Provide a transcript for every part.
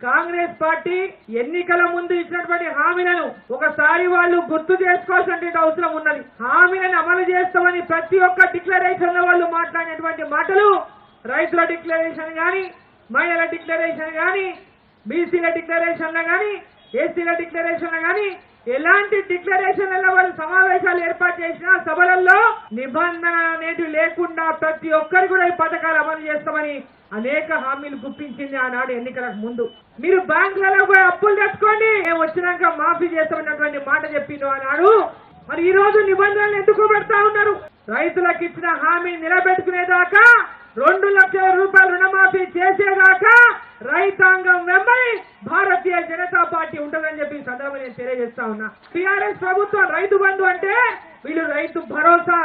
Congress party ఎన్నికల ముందు ఇచ్చినటువంటి హామీలను ఒకసారి వాళ్ళు గుర్తు చేసుకోవాల్సిన అవసరం ఉన్నది. హామీలను అమలు చేస్తామని ప్రతి ఒక్క డిక్లరేషన్లో వాళ్ళు మాట్లాడినటువంటి మాటలు రైతుల డిక్లరేషన్ గాని మహిళల డిక్లరేషన్ గాని బీసీల డిక్లరేషన్ల గాని ఎస్సీల డిక్లరేషన్ల గాని ఎలాంటి డిక్లరేషన్లలో వాళ్ళు సమావేశాలు ఏర్పాటు చేసినా సభలలో నిబంధన అనేది లేకుండా ప్రతి ఒక్కరు పథకాలు అమలు చేస్తామని అనేక హామీలు గుప్పించింది ఆనాడు ఎన్నికలకు ముందు. మీరు బ్యాంకులలో పోయి అప్పులు తెచ్చుకోండి. మేము వచ్చినాక మాఫీ చేస్తామన్నటువంటి మాట చెప్పిండు ఆనాడు. మరి ఈ రోజు నిబంధనలు ఎందుకు పెడతా ఉన్నారు? రైతులకు ఇచ్చిన హామీ నిలబెట్టుకునేదాకా రెండు లక్షల రూపాయలు రుణమాఫీ చేసేదాకా రైతాంగం వెంబడి భారతీయ జనతా పార్టీ ఉంటుందని చెప్పి సందర్భంగా నేను తెలియజేస్తా ఉన్నా. టిఆర్ఎస్ ప్రభుత్వం రైతు బంధు అంటే వీళ్ళు రైతు భరోసా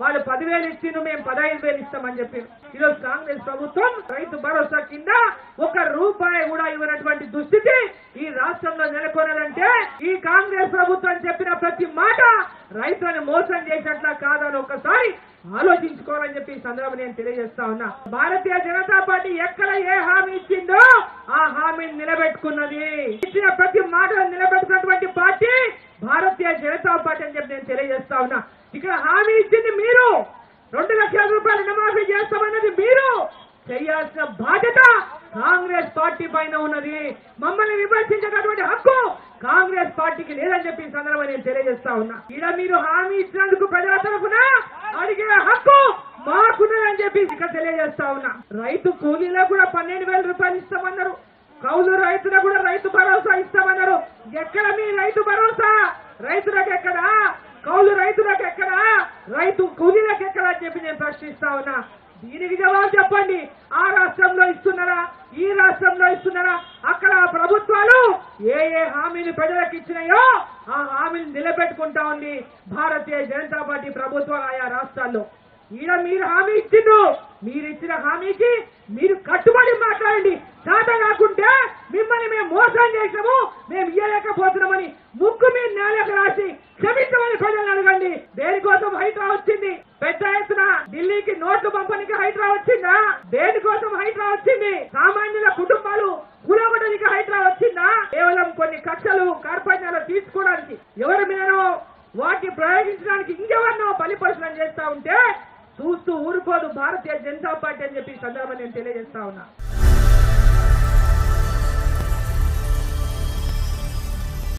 వాళ్ళు పదివేలు ఇచ్చిండు మేము పదహైదు వేలు ఇస్తామని చెప్పి ఈరోజు కాంగ్రెస్ ప్రభుత్వం రైతు భరోసా కింద ఒక రూపాయి కూడా ఇవ్వనటువంటి దుస్థితి ఈ రాష్ట్రంలో నెలకొనాలంటే ఈ కాంగ్రెస్ ప్రభుత్వం చెప్పిన ప్రతి మాట రైతులను మోసం చేసినట్లా కాదని ఒకసారి ఆలోచించుకోవాలని చెప్పి ఈ సందర్భం నేను తెలియజేస్తా ఉన్నా. భారతీయ జనతా పార్టీ ఎక్కడ ఏ హామీ ఇచ్చిందో ఆ హామీని నిలబెట్టుకున్నది. ఇచ్చిన ప్రతి మాటను నిలబెట్టుకున్నటువంటి పార్టీ భారతీయ జనతా పార్టీ అని చెప్పి నేను తెలియజేస్తా ఉన్నా. ఇక్కడ హామీ ఇచ్చింది మీరు. రెండు లక్షల రూపాయలు రుణమాఫీ చేస్తామన్నది మీరు. చేయాల్సిన బాధ్యత కాంగ్రెస్ పార్టీ పైన ఉన్నది. మమ్మల్ని విమర్శించేటటువంటి హక్కు కాంగ్రెస్ పార్టీకి లేదని చెప్పి ఈ సందర్భంగా నేను తెలియజేస్తా ఉన్నా. ఇలా మీరు హామీ ఇచ్చినందుకు ప్రజల తరఫున అడిగే హక్కు మాకున్నదని చెప్పి ఇక్కడ తెలియజేస్తా ఉన్నా. రైతు కూలీలో కూడా పన్నెండు వేల రూపాయలు ఇస్తామన్నారు. కౌలు రైతులకు కూడా రైతు భరోసా ఇస్తామన్నారు. ఎక్కడ మీ రైతు భరోసా? రైతులకు ఎక్కడా కౌలు రైతులకు ఎక్కడా రైతు కూలీలకు ఎక్కడా అని చెప్పి నేను ప్రశ్నిస్తా ఉన్నా. దీనికి జవాబు చెప్పండి. ఆ రాష్ట్రంలో ఇస్తున్నారా? ఈ రాష్ట్రంలో ఇస్తున్నారా? అక్కడ ప్రభుత్వాలు ఏ ఏ హామీని ప్రజలకు ఇచ్చినాయో ఆ హామీని నిలబెట్టుకుంటా ఉంది భారతీయ జనతా పార్టీ ప్రభుత్వాలు ఆయా రాష్ట్రాల్లో. ఈడ మీరు హామీ ఇచ్చిండు మీరు ఇచ్చిన హామీకి మీరు కట్టుబడి మాట్లాడండి. చేత కాకుంటే మిమ్మల్ని మేము మోసం చేసినాము. మేము ఇయ్యలేకపోతున్నామని దేనికోసం హైడ్రా వచ్చింది? పెద్ద ఎత్తున ఢిల్లీకి నోట్లు పంపడానికి హైడ్రా వచ్చిందా? దేనికోసం హైడ్రా వచ్చింది? సామాన్యుల కుటుంబాలు కూలగొట్టడానికి హైడ్రా వచ్చిందా? కేవలం కొన్ని కక్షలు కార్పణ్యాలు తీసుకోవడానికి ఎవరి మీదనో వాటిని ప్రయోగించడానికి ఇంకెవరినో బలిపరుచడం చేస్తా ఉంటే చూస్తూ ఊరుకోదు భారతీయ జనతా పార్టీ అని చెప్పి ఈ సందర్భంగా నేను తెలియజేస్తా ఉన్నా.